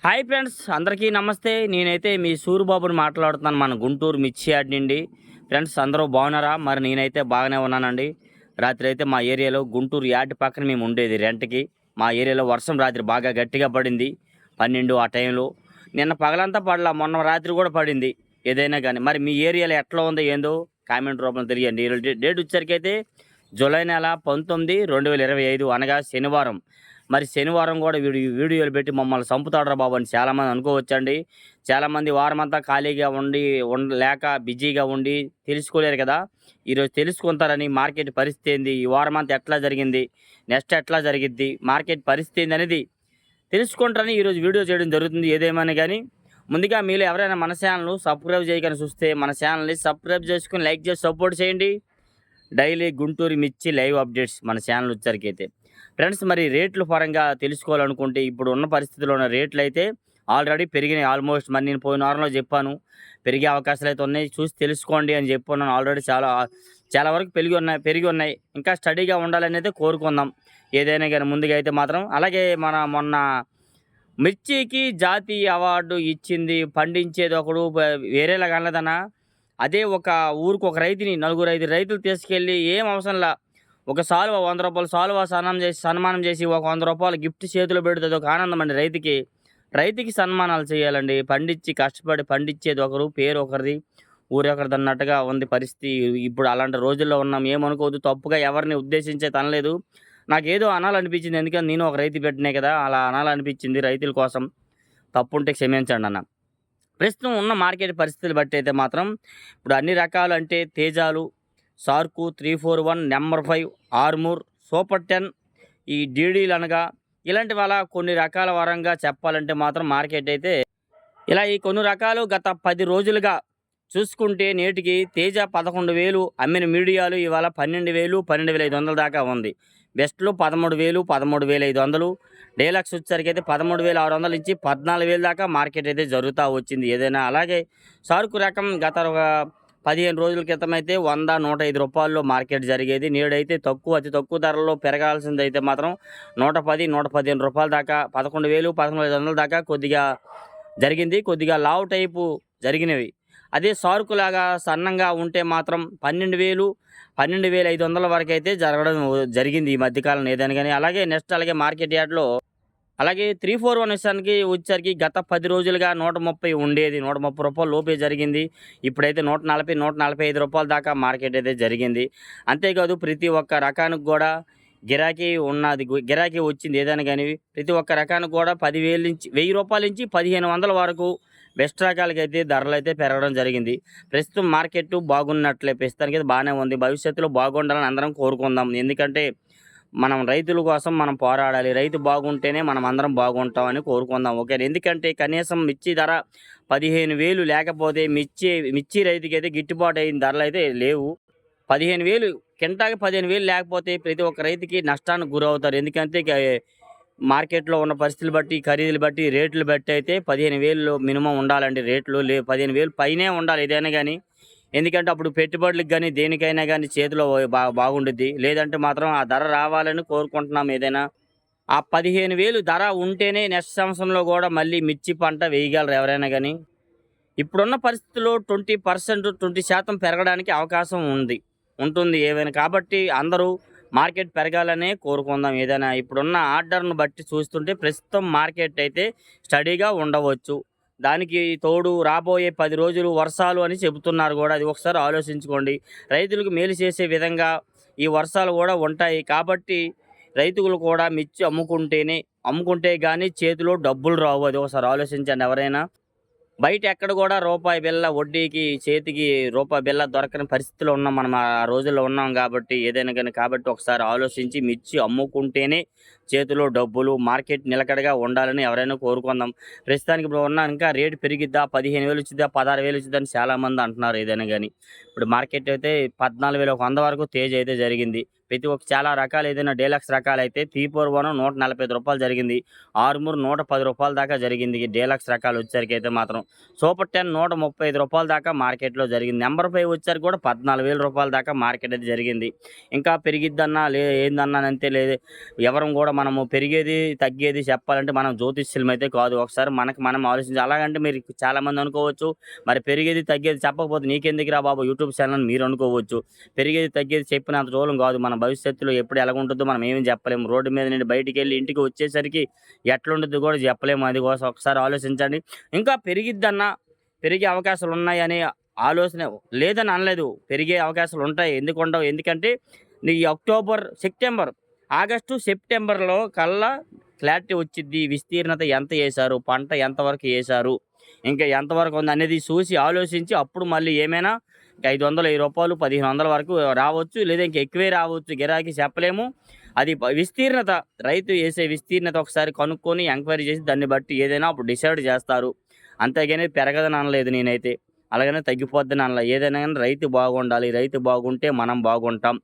Hi friends అందరికీ నమస్తే. నేనైతే మీ సూరిబాబుని మాట్లాడుతున్నాను మన గుంటూరు మిర్చియాడ్ నుండి. ఫ్రెండ్స్ అందరూ బాగున్నారా? మరి నేనైతే బాగానే ఉన్నానండి. రాత్రి అయితే మా ఏరియాలో గుంటూరు యార్డ్ పక్కన మేము ఉండేది రెంట్కి. మా ఏరియాలో వర్షం రాత్రి బాగా గట్టిగా పడింది పన్నెండు ఆ టైంలో. నిన్న పగలంతా పడలా మొన్న రాత్రి కూడా పడింది. ఏదైనా కానీ. మరి మీ ఏరియాలో ఎట్లా ఉందో ఏందో కామెంట్ రూపంలో తెలియండి. డేట్ వచ్చేసరికి అయితే జూలై నెల పంతొమ్మిది రెండు వేల ఇరవై ఐదు అనగా శనివారం. మరి శనివారం కూడా వీడియో వీడియోలు పెట్టి మమ్మల్ని చంపుతాడరా బాబు అని చాలామంది అనుకోవచ్చండి. చాలామంది వారం అంతా ఖాళీగా ఉండి ఉండ లేక బిజీగా ఉండి తెలుసుకోలేరు కదా. ఈరోజు తెలుసుకుంటారని మార్కెట్ పరిస్థితి ఏంది? ఈ వారం అంతా ఎట్లా జరిగింది? నెక్స్ట్ ఎట్లా జరిగిద్ది? మార్కెట్ పరిస్థితి ఏంది అనేది తెలుసుకుంటారని ఈరోజు వీడియో చేయడం జరుగుతుంది. ఏదేమైనా కానీ ముందుగా మీరు ఎవరైనా మన ఛానల్ సబ్స్క్రైబ్ చేయకని చూస్తే మన ఛానల్ని సబ్స్క్రైబ్ చేసుకుని లైక్ చేసి సపోర్ట్ చేయండి. డైలీ గుంటూరు మిర్చి లైవ్ అప్డేట్స్ మన ఛానల్ వచ్చరికైతే అయితే. ఫ్రెండ్స్ మరి రేట్లు పరంగా తెలుసుకోవాలనుకుంటే ఇప్పుడు ఉన్న పరిస్థితిలో ఉన్న రేట్లు అయితే ఆల్రెడీ పెరిగినాయి. ఆల్మోస్ట్ మరి నేను పోయిన వారంలో చెప్పాను. పెరిగే అవకాశాలు అయితే ఉన్నాయి. చూసి తెలుసుకోండి అని చెప్పున్నాను ఆల్రెడీ చాలా చాలా వరకు పెరిగి ఉన్నాయి పెరిగి ఉన్నాయి. ఇంకా స్టడీగా ఉండాలని అయితే కోరుకుందాం. ఏదైనా కానీ ముందుగా అయితే మాత్రం. అలాగే మన మొన్న మిర్చికి జాతీయ అవార్డు ఇచ్చింది పండించేది ఒకడు వేరేలా కనలేదన్నా అదే ఒక ఊరికి ఒక రైతుని నలుగురు ఐదు రైతులు తీసుకెళ్ళి ఏం అవసరంలా? ఒక సాల్వ వంద రూపాయలు సాల్వ సన్మానం చేసి సన్మానం చేసి ఒక వంద రూపాయలు గిఫ్ట్ చేతిలో పెడితే అది ఒక ఆనందం అండి రైతుకి. రైతుకి సన్మానాలు చేయాలండి. పండించి కష్టపడి పండించేది ఒకరు పేరు ఒకరిది ఊరు ఒకరిది అన్నట్టుగా ఉంది పరిస్థితి. ఇప్పుడు అలాంటి రోజుల్లో ఉన్నాం. ఏమనుకోవద్దు. తప్పుగా ఎవరిని ఉద్దేశించే తనలేదు నాకేదో అనాలనిపించింది. ఎందుకంటే నేను ఒక రైతు పెట్టినే కదా అలా అనాలనిపించింది రైతుల కోసం. తప్పు ఉంటే క్షమించండి అన్న. ప్రస్తుతం ఉన్న మార్కెట్ పరిస్థితులు బట్టి అయితే మాత్రం ఇప్పుడు అన్ని రకాలు అంటే తేజాలు సార్కు three four one number five Armoor super ten ఈ డీడీలు అనగా ఇలాంటి వాళ్ళ కొన్ని రకాల వరంగా చెప్పాలంటే మాత్రం మార్కెట్ అయితే ఇలా ఈ కొన్ని రకాలు గత పది రోజులుగా చూసుకుంటే నేటికి తేజ పదకొండు వేలు అమ్మిన మీడియాలు ఇవాళ పన్నెండు వేలు పన్నెండు వేల ఐదు వందల దాకా ఉంది. బెస్ట్లో పదమూడు వేలు పదమూడు వేల ఐదు వందలు. డేలక్స్ వచ్చేసరికి అయితే పదమూడు వేల ఆరు వందల నుంచి పద్నాలుగు వేల దాకా మార్కెట్ అయితే జరుగుతూ వచ్చింది. ఏదైనా అలాగే సరుకు రకం గత ఒక పదిహేను రోజుల క్రితం అయితే వంద నూట ఐదు రూపాయల్లో మార్కెట్ జరిగేది. నేడైతే తక్కువ అతి తక్కువ ధరలో పెరగాల్సింది అయితే మాత్రం నూట పది నూట పదిహేను రూపాయల దాకా పదకొండు వేలు పదకొండు ఐదు వందల దాకా కొద్దిగా జరిగింది. కొద్దిగా లావు టైపు జరిగినవి. అదే సార్కులాగా సన్నంగా ఉంటే మాత్రం పన్నెండు వేలు పన్నెండు వేల ఐదు వందల వరకు అయితే జరగడం జరిగింది ఈ మధ్యకాలం ఏదైనా కానీ. అలాగే నెక్స్ట్ అలాగే మార్కెట్ యార్డ్లో అలాగే త్రీ ఫోర్ వన్ విషయానికి వచ్చేసరికి గత పది రోజులుగా నూట ముప్పై ఉండేది నూట ముప్పై రూపాయలు లోపే జరిగింది. ఇప్పుడైతే నూట నలభై నూట నలభై ఐదు రూపాయల దాకా మార్కెట్ అయితే జరిగింది. అంతేకాదు ప్రతి ఒక్క రకానికి కూడా గిరాకీ ఉన్నది గిరాకీ వచ్చింది ఏదైనా కానీ. ప్రతి ఒక్క రకానికి కూడా పదివేల నుంచి వెయ్యి రూపాయల నుంచి పదిహేను వందల వరకు బెస్ట్ రకాలకి అయితే ధరలు అయితే పెరగడం జరిగింది. ప్రస్తుతం మార్కెట్ బాగున్నట్లే ప్రస్తుతానికి అయితే బాగానే ఉంది. భవిష్యత్తులో బాగుండాలని అందరం కోరుకుందాం. ఎందుకంటే మనం రైతుల కోసం మనం పోరాడాలి. రైతు బాగుంటేనే మనం అందరం బాగుంటామని కోరుకుందాం. ఓకే ఎందుకంటే కనీసం మిర్చి ధర పదిహేను వేలు లేకపోతే మిర్చి మిర్చి రైతుకి అయితే గిట్టుబాటు అయిన ధరలు అయితే లేవు. పదిహేను వేలు కింటాకి పదిహేను వేలు లేకపోతే ప్రతి ఒక్క రైతుకి నష్టానికి గురవుతారు. ఎందుకంటే మార్కెట్లో ఉన్న పరిస్థితులు బట్టి ఖరీదులు బట్టి రేట్లు బట్టి అయితే పదిహేను వేలు మినిమం ఉండాలండి. రేట్లు లే పదిహేను వేలు పైనే ఉండాలి. ఏదైనా కానీ ఎందుకంటే అప్పుడు పెట్టుబడులకు కానీ దేనికైనా కానీ చేతిలో బా బాగుండుద్ది. లేదంటే మాత్రం ఆ ధర రావాలని కోరుకుంటున్నాం ఏదైనా. ఆ పదిహేను వేలు ధర ఉంటేనే నెక్స్ట్ సంవత్సరంలో కూడా మళ్ళీ మిర్చి పంట వేయగలరు ఎవరైనా కానీ ఇప్పుడున్న పరిస్థితుల్లో ట్వంటీ పర్సెంట్ ట్వంటీ శాతం పెరగడానికి అవకాశం ఉంది. ఉంటుంది ఏవైనా. కాబట్టి అందరూ మార్కెట్ పెరగాలనే కోరుకుందాం ఏదైనా. ఇప్పుడున్న ఆర్డర్ను బట్టి చూస్తుంటే ప్రస్తుతం మార్కెట్ అయితే స్టడీగా ఉండవచ్చు. దానికి తోడు రాబోయే పది రోజులు వర్షాలు అని చెబుతున్నారు కూడా. అది ఒకసారి ఆలోచించుకోండి. రైతులకు మేలు చేసే విధంగా ఈ వర్షాలు కూడా ఉంటాయి. కాబట్టి రైతులు కూడా మిర్చి అమ్ముకుంటేనే అమ్ముకుంటే కానీ చేతిలో డబ్బులు రావు. అది ఒకసారి ఆలోచించండి ఎవరైనా. బయట ఎక్కడ కూడా రూపాయి బిల్ల వడ్డీకి చేతికి రూపాయి బిల్ల దొరకని పరిస్థితిలో ఉన్నాం మనం ఆ రోజుల్లో ఉన్నాం కాబట్టి ఏదైనా కానీ కాబట్టి ఒకసారి ఆలోచించి మిర్చి అమ్ముకుంటేనే చేతిలో డబ్బులు మార్కెట్ నిలకడగా ఉండాలని ఎవరైనా కోరుకుందాం. ప్రస్తుతానికి ఇప్పుడు ఉన్న ఇంకా రేటు పెరిగిద్దా పదిహేను వేలు వచ్చిద్దా పదహారు వేలు వచ్చిద్దా అని చాలామంది అంటున్నారు ఏదైనా కానీ. ఇప్పుడు మార్కెట్ అయితే పద్నాలుగు వేల వంద వరకు తేజ్ అయితే జరిగింది. ప్రతి ఒక్క చాలా రకాలు ఏదైనా డీలక్స్ రకాలు అయితే త్రీ ఫోర్ వన్ నూట నలభై ఐదు రూపాయలు జరిగింది. ఆరుమూరు నూట పది రూపాయల దాకా జరిగింది ఈ డీలక్స్ రకాలు వచ్చేసరికి అయితే మాత్రం. సూపర్ టెన్ నూట ముప్పై ఐదు రూపాయల దాకా మార్కెట్లో జరిగింది. నెంబర్ ఫైవ్ వచ్చేసరికి కూడా పద్నాలుగు వేల రూపాయల దాకా మార్కెట్ అయితే జరిగింది. ఇంకా పెరిగిద్దన్నా లే ఏందన్నా అంతే లేదు. ఎవరం కూడా మనము పెరిగేది తగ్గేది చెప్పాలంటే మనం జ్యోతిష్యం అయితే కాదు. ఒకసారి మనకి మనం ఆలోచించి అలాగంటే మీరు చాలామంది అనుకోవచ్చు. మరి పెరిగేది తగ్గేది చెప్పకపోతే నీకెందుకు రా బాబు? యూట్యూబ్ ఛానల్ మీరు అనుకోవచ్చు. పెరిగేది తగ్గేది చెప్పినంత రోజులు కాదు మన భవిష్యత్తులో ఎప్పుడు ఎలాగుంటుందో మనం ఏమీ చెప్పలేము. రోడ్డు మీద నుండి బయటికి వెళ్ళి ఇంటికి వచ్చేసరికి ఎట్లుంటుందో కూడా చెప్పలేము. అది కోసం ఒకసారి ఆలోచించండి. ఇంకా పెరిగిద్దన్నా పెరిగే అవకాశాలు ఉన్నాయని ఆలోచన లేదని అనలేదు. పెరిగే అవకాశాలు ఉంటాయి ఎందుకు ఉండవు ఎందుకంటే ఈ అక్టోబర్ సెప్టెంబర్ ఆగస్టు సెప్టెంబర్లో కల్లా క్లారిటీ వచ్చింది విస్తీర్ణత ఎంత వేశారు పంట ఎంతవరకు వేశారు ఇంకా ఎంతవరకు ఉంది అనేది చూసి ఆలోచించి అప్పుడు మళ్ళీ ఏమైనా ఐదు వందలు వెయ్యి రూపాయలు పదిహేను వందల వరకు రావచ్చు లేదా ఇంకా ఎక్కువే రావచ్చు. గిరాకీ చెప్పలేము. అది విస్తీర్ణత. రైతు వేసే విస్తీర్ణత ఒకసారి కనుక్కొని ఎంక్వైరీ చేసి దాన్ని బట్టి ఏదైనా అప్పుడు డిసైడ్ చేస్తారు. అంతేగాని పెరగదని అనలేదు నేనైతే. అలాగనే తగ్గిపోద్దని అనలేదు ఏదైనా కానీ రైతు బాగుండాలి. రైతు బాగుంటే మనం బాగుంటాం.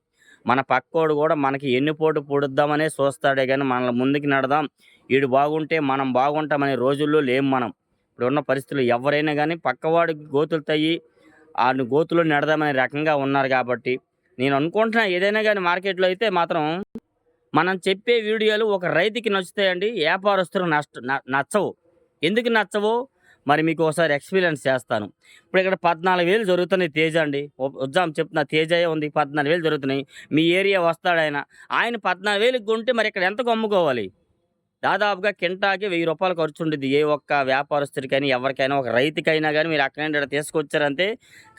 మన పక్కోడు కూడా మనకి ఎన్ని పోటు పొడుద్దామనే చూస్తాడే కానీ మనల్ని ముందుకు నడదాం. వీడు బాగుంటే మనం బాగుంటామనే రోజుల్లో లేం మనం. ఇప్పుడున్న పరిస్థితులు ఎవరైనా కానీ పక్కవాడి గోతులు తయ్యి ఆ గోతులో నడదామనే రకంగా ఉన్నారు కాబట్టి నేను అనుకుంటున్నా ఏదైనా కానీ మార్కెట్లో అయితే మాత్రం మనం చెప్పే వీడియోలు ఒక రైతుకి నచ్చుతాయండి వ్యాపారస్తులు నష్ట నచ్చవు. ఎందుకు నచ్చవు మరి మీకు ఒకసారి ఎక్స్పీరియన్స్ చేస్తాను. ఇప్పుడు ఇక్కడ పద్నాలుగు వేలు జరుగుతున్నాయి తేజ అండి. ఉద్దాం చెప్తున్నా తేజయే ఉంది పద్నాలుగు వేలు జరుగుతున్నాయి. మీ ఏరియా వస్తాడు ఆయన ఆయన పద్నాలుగు వేలు కొంటే మరి ఇక్కడ ఎంతకు అమ్ముకోవాలి దాదాపుగా కింటాకి వెయ్యి రూపాయలు ఖర్చు ఉండేది ఏ ఒక్క వ్యాపారస్తుడికైనా ఎవరికైనా ఒక రైతుకైనా కానీ మీరు అక్కడ ఇక్కడ తీసుకొచ్చారంటే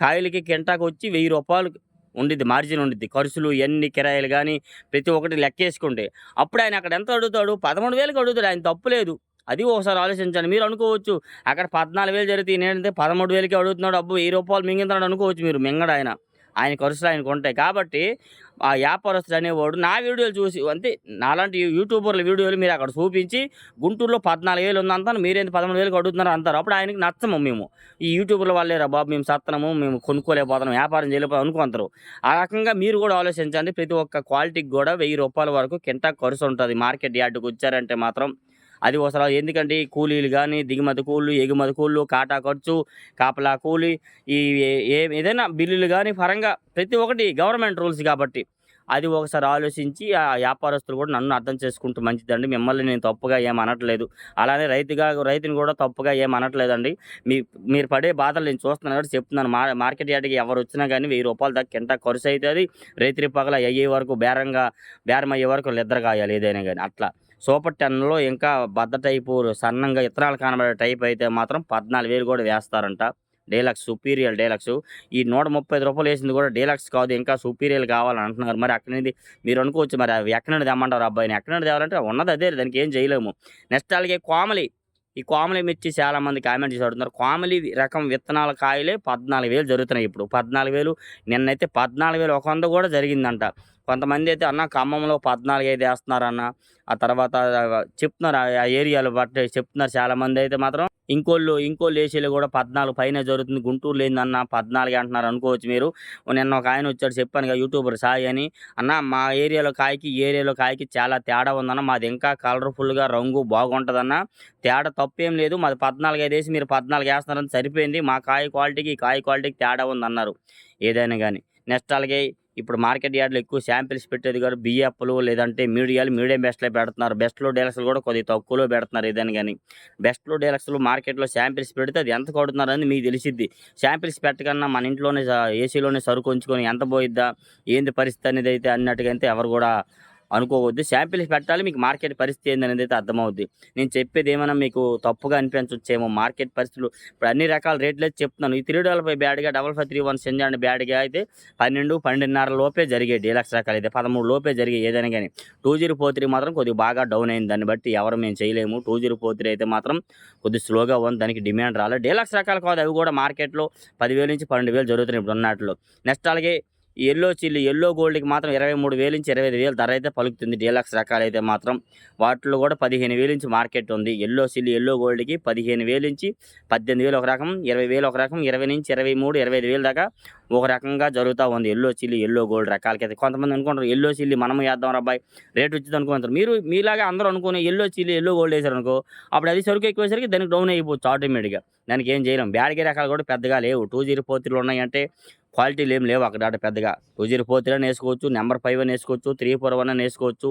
కాయలకి కింటాకి వచ్చి వెయ్యి రూపాయలు ఉండిద్ది మార్జిన్ ఉండిద్ది. ఖర్చులు ఎన్ని కిరాయిలు కానీ ప్రతి ఒక్కటి లెక్కేసుకుంటే అప్పుడు ఆయన అక్కడ ఎంత అడుగుతాడు? పదమూడు వేలకు అడుగుతాడు. ఆయన తప్పు లేదు. అది ఒకసారి ఆలోచించండి. మీరు అనుకోవచ్చు అక్కడ పద్నాలుగు వేలు జరిగితే నేనంటే పదమూడు వేలకి అడుగుతున్నాడు. అబ్బు వెయ్యి రూపాయలు మింగుతున్నాడు అనుకోవచ్చు మీరు మింగడు ఆయన. ఆయన ఖర్చులు ఆయనకు ఉంటాయి. కాబట్టి ఆ వ్యాపారస్తుడు అనేవాడు నా వీడియోలు చూసి అంతే నాలాంటి యూట్యూబర్ల వీడియోలు మీరు అక్కడ చూపించి గుంటూరులో పద్నాలుగు వేలు ఉందంతా మీరేంటి పదమూడు వేలకు అడుగుతున్నారు అంటారు. అప్పుడు ఆయనకి నచ్చము మేము. ఈ యూట్యూబర్ల వాళ్ళేరా బాబు మేము సత్తనము మేము కొనుక్కోలేకపోతున్నాం వ్యాపారం చేయలేకపోతాం అనుకుంటారు. ఆ రకంగా మీరు కూడా ఆలోచించండి. ప్రతి ఒక్క క్వాలిటీకి కూడా వెయ్యి రూపాయల వరకు కింటా ఖర్చు ఉంటుంది. మార్కెట్ యార్డుకు వచ్చారంటే మాత్రం అది ఒకసారి ఎందుకంటే ఈ కూలీలు కానీ దిగుమతి కూలీలు ఎగుమతి కూలీలు కాటా ఖర్చు కాపలా కూలి ఈ ఏ- ఏదైనా బిల్లులు కానీ పరంగా ప్రతి ఒక్కటి గవర్నమెంట్ రూల్స్ కాబట్టి అది ఒకసారి ఆలోచించి ఆ వ్యాపారస్తులు కూడా నన్ను అర్థం చేసుకుంటూ మంచిదండి. మిమ్మల్ని నేను తప్పుగా ఏం అనట్లేదు. అలానే రైతుగా రైతుని కూడా తప్పుగా ఏం అనట్లేదండి. మీ మీరు పడే బాధలు నేను చూస్తున్నాను కాబట్టి చెప్తున్నాను. మా మార్కెట్ యార్డ్కి ఎవరు వచ్చినా కానీ వెయ్యి రూపాయల దాకా ఎంత ఖర్చు అవుతుంది రైతు పగల అయ్యే వరకు బేరంగా బేరం అయ్యే వరకు నిద్ర కాయాలి ఏదైనా కానీ అట్లా. సూపర్ టెన్లో ఇంకా బద్ద టైపు సన్నంగా ఇత్తనాలు కనబడే టైప్ అయితే మాత్రం పద్నాలుగు వేలు కూడా వేస్తారంట. Deluxe superior deluxe. ఈ నూట ముప్పై ఐదు రూపాయలు వేసింది కూడా డీలక్స్ కాదు ఇంకా సుపీరియల్ కావాలని అంటున్నారు. మరి అక్కడి నుంచి మీరు అనుకోవచ్చు మరి అవి ఎక్కడి నుండి తెమ్మంటారు? అబ్బాయిని ఎక్కడి నుండి తేవాలంటే ఉన్నది అదే దానికి ఏం చేయలేము. నెక్స్ట్ అలాగే కోమలి. ఈ కోమలి మిర్చి చాలా మంది కామెంట్ చేసి అడుగుతున్నారు. కోమలి రకం విత్తనాల కాయలే పద్నాలుగు వేలు జరుగుతున్నాయి ఇప్పుడు. పద్నాలుగు వేలు నిన్నైతే పద్నాలుగు వేలు ఒక వంద కూడా జరిగిందంట. కొంతమంది అయితే అన్న ఖమ్మంలో పద్నాలుగు ఐదు వేస్తున్నారన్న ఆ తర్వాత చెప్తున్నారు ఆ- ఏరియాలు ఏరియాలో బట్టి చెప్తున్నారు చాలా మంది అయితే మాత్రం. ఇంకోళ్ళు ఇంకోళ్ళు ఏసీలో కూడా పద్నాలుగు పైన జరుగుతుంది. గుంటూరులో ఏందన్న పద్నాలుగు అంటున్నారు అనుకోవచ్చు మీరు. నిన్న ఒక ఆయన వచ్చాడు చెప్పాను కదా యూట్యూబర్ సాయి అని. అన్న మా ఏరియాలో కాయకి ఏరియాలో కాయకి చాలా తేడా ఉందన్న. మాది ఇంకా కలర్ఫుల్గా రంగు బాగుంటుందన్న. తేడా తప్పేం లేదు. మాది పద్నాలుగు ఐదు వేసి మీరు పద్నాలుగు వేస్తున్నారని సరిపోయింది. మా కాయ క్వాలిటీకి కాయ క్వాలిటీకి తేడా ఉందన్నారు. ఏదైనా కానీ. నెక్స్ట్ అలాగే ఇప్పుడు మార్కెట్ యార్డ్లో ఎక్కువ శాంపిల్స్ పెట్టేది కాదు బియ్యప్పులు లేదంటే మీడియాలు మీడియం బెస్ట్లో పెడుతున్నారు. బెస్ట్లో డీలక్స్లు కూడా కొద్దిగా తక్కువలో పెడుతున్నారు ఏదైనా కానీ. బెస్ట్లో డీలక్స్లు మార్కెట్లో శాంపిల్స్ పెడితే అది ఎంత కొడుతున్నారు అని మీకు తెలిసిద్ది. శాంపిల్స్ పెట్టకన్నా మన ఇంట్లోనే ఏసీలోనే సరుకు ఉంచుకొని ఎంత పోయిద్దా ఏంది పరిస్థితి అనేది అయితే అన్నట్టుగా అయితే ఎవరు కూడా అనుకోవద్దు. శాంపిల్స్ పెట్టాలి మీకు మార్కెట్ పరిస్థితి ఏందనేది అయితే అర్థమవుద్ది. నేను చెప్పేది ఏమైనా మీకు తప్పుగా అనిపించవచ్చేమో మార్కెట్ పరిస్థితులు. ఇప్పుడు అన్ని రకాల రేట్లు అయితే చెప్తున్నాను. ఈ త్రీ డబల్ ఫైవ్ బ్యాడ్గా డబల్ ఫైవ్ త్రీ వన్ సెంజాండ్ బ్యాడ్గా అయితే పన్నెండు పన్నెండున్నర లోపే జరిగే డీలక్స్ రకాలు అయితే పదమూడు లోపే జరిగే ఏదైనా కానీ టూ జీరో ఫోర్ త్రీ మాత్రం కొద్దిగా బాగా డౌన్ అయింది. దాన్ని బట్టి ఎవరు మేము చేయలేము. టూ జీరో ఫోర్ త్రీ అయితే మాత్రం కొద్దిగా స్లోగా ఉంది. దానికి డిమాండ్ రాలేదు. డీలక్స్ రకాలు కాదు. అవి కూడా మార్కెట్లో పదివేలు నుంచి పన్నెండు వేలు జరుగుతున్నాయి ఇప్పుడు ఉన్నట్లో నెక్స్ట్ అలాగే ఎల్లో చిల్లి ఎల్లో గోల్డ్కి మాత్రం ఇరవై మూడు వేలు నుంచి ఇరవై ఐదు వేలు ధర అయితే పలుకుతుంది. డీలక్స్ రకాలైతే మాత్రం వాటిలో కూడా పదిహేను వేలు నుంచి మార్కెట్ ఉంది. ఎల్లో చిల్లి ఎల్లో గోల్డ్కి పదిహేను వేలు నుంచి పద్దెనిమిది వేలు ఒక రకం ఇరవై వేలు ఒక రకం ఇరవై నుంచి ఇరవై మూడు ఇరవై ఐదు వేలు దాకా ఒక రకంగా జరుగుతూ ఉంది. ఎల్లో చిల్లి ఎల్లో గోల్డ్ రకాలకైతే కొంతమంది అనుకుంటారు ఎల్లో చిల్లి మనము వేద్దాం అబ్బాయి రేట్ వచ్చింది అనుకుంటారు మీరు మీలాగా అందరూ అనుకుని ఎల్లో చిల్లి ఎల్లో గోల్డ్ వేసారు అనుకో అప్పుడు అది సరుకు ఎక్కువేసరికి దానికి డౌన్ అయిపోవచ్చు ఆటోమేటిక్గా. దానికి ఏం చేయలేం. బ్యాడ్గే రకాలు కూడా పెద్దగా లేవు. టూ జీరో ఫోర్ త్రీలు ఉన్నాయంటే క్వాలిటీలు ఏం లేవు అక్కడ పెద్దగా. టూ జీరో ఫోర్ త్రీ అని వేసుకోవచ్చు నెంబర్ ఫైవ్ అని వేసుకోవచ్చు త్రీ ఫోర్ వన్ అని వేసుకోవచ్చు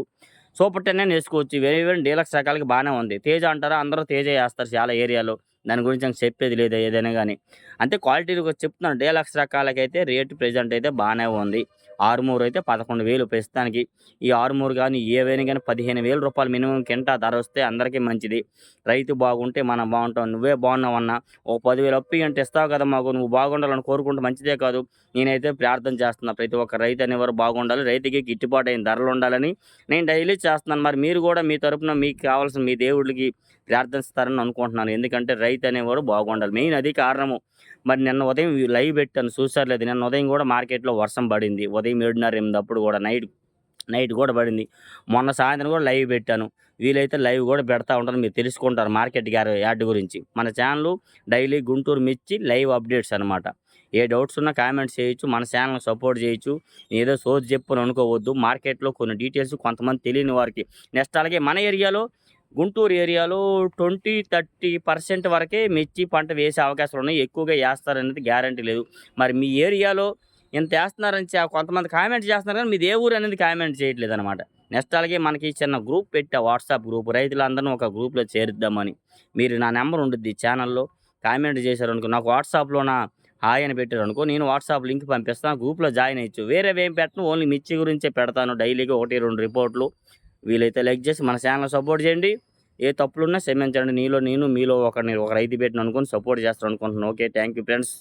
సూపర్ టెన్ అని వేసుకోవచ్చు వేరే వేరే డీలక్స్ రకాలకి బాగానే ఉంది. తేజ అంటారా? అందరూ తేజ వేస్తారు చాలా ఏరియాలో. దాని గురించి నాకు చెప్పేది లేదు ఏదైనా కానీ. అంతే క్వాలిటీ చెప్తున్నాను. డీలక్స్ రకాలకైతే రేటు ప్రజెంట్ అయితే బాగానే ఉంది. ఆరుమూరు అయితే పదకొండు వేలు ప్రస్తుతానికి. ఈ ఆరుమూరు కానీ ఏవైనా కానీ పదిహేను వేల రూపాయలు మినిమం కింటా ధర వస్తే అందరికీ మంచిది. రైతు బాగుంటే మనం బాగుంటాం. నువ్వే బాగున్నావన్నా ఓ పదివేలు అప్పు అంటే ఇస్తావు కదా మాకు. నువ్వు బాగుండాలని కోరుకుంటే మంచిదే కాదు. నేనైతే ప్రార్థన చేస్తున్నా ప్రతి ఒక్క రైతు అనేవారు బాగుండాలి. రైతుకి గిట్టుబాటు అయిన ధరలు ఉండాలని నేను డైలీ చేస్తున్నాను. మరి మీరు కూడా మీ తరపున మీకు కావాల్సిన మీ దేవుడికి ప్రార్థిస్తారని అనుకుంటున్నాను. ఎందుకంటే రైతు అనేవాడు బాగుండాలి. మెయిన్ అది కారణము. మరి నిన్న ఉదయం లైవ్ పెట్టాను చూసారులేదు నిన్న ఉదయం కూడా మార్కెట్లో వర్షం పడింది. ఉదయం ఏడున్నర ఎనిమిది అప్పుడు కూడా నైట్ నైట్ కూడా పడింది. మొన్న సాయంత్రం కూడా లైవ్ పెట్టాను. వీలైతే లైవ్ కూడా పెడతా ఉంటాను మీరు తెలుసుకుంటారు మార్కెట్ గారి యాడ్ గురించి. మన ఛానల్ డైలీ గుంటూరు మిర్చి లైవ్ అప్డేట్స్ అనమాట ఏ డౌట్స్ ఉన్నా కామెంట్స్ చేయొచ్చు. మన ఛానల్ని సపోర్ట్ చేయొచ్చు. ఏదో సోది చెప్పుని అనుకోవద్దు. మార్కెట్లో కొన్ని డీటెయిల్స్ కొంతమంది తెలియని వారికి. నెక్స్ట్ అలాగే మన ఏరియాలో గుంటూరు ఏరియాలో ట్వంటీ థర్టీ పర్సెంట్ వరకే మిర్చి పంట వేసే అవకాశాలు ఉన్నాయి. ఎక్కువగా వేస్తారనేది గ్యారంటీ లేదు. మరి మీ ఏరియాలో ఇంత వేస్తున్నారని కొంతమంది కామెంట్ చేస్తున్నారు కానీ మీది ఏ ఊరు అనేది కామెంట్ చేయట్లేదు అనమాట నెక్స్ట్ అలాగే మనకి చిన్న గ్రూప్ పెట్టా వాట్సాప్ గ్రూప్ రైతులందరినీ ఒక గ్రూప్లో చేరుద్దామని. మీరు నా నెంబర్ ఉంటుంది ఛానల్లో. కామెంట్ చేశారు అనుకో నాకు వాట్సాప్లో నా హాయ్ అని పెట్టారు అనుకో నేను వాట్సాప్ లింక్ పంపిస్తాను. గ్రూప్లో జాయిన్ అయ్యచ్చు వేరే పెట్టను ఓన్లీ మిర్చి గురించే పెడతాను. డైలీగా ఒకటి రెండు రిపోర్ట్లు. వీలైతే లైక్ చేసి మన ఛానల్ సపోర్ట్ చేయండి. ఏ తప్పులున్నా క్షమించండి. నీలో నేను మీలో ఒక ఒక రైతు పెట్టిన అనుకుని సపోర్ట్ చేస్తాను అనుకుంటున్నాను ఓకే థ్యాంక్ యూ ఫ్రెండ్స్.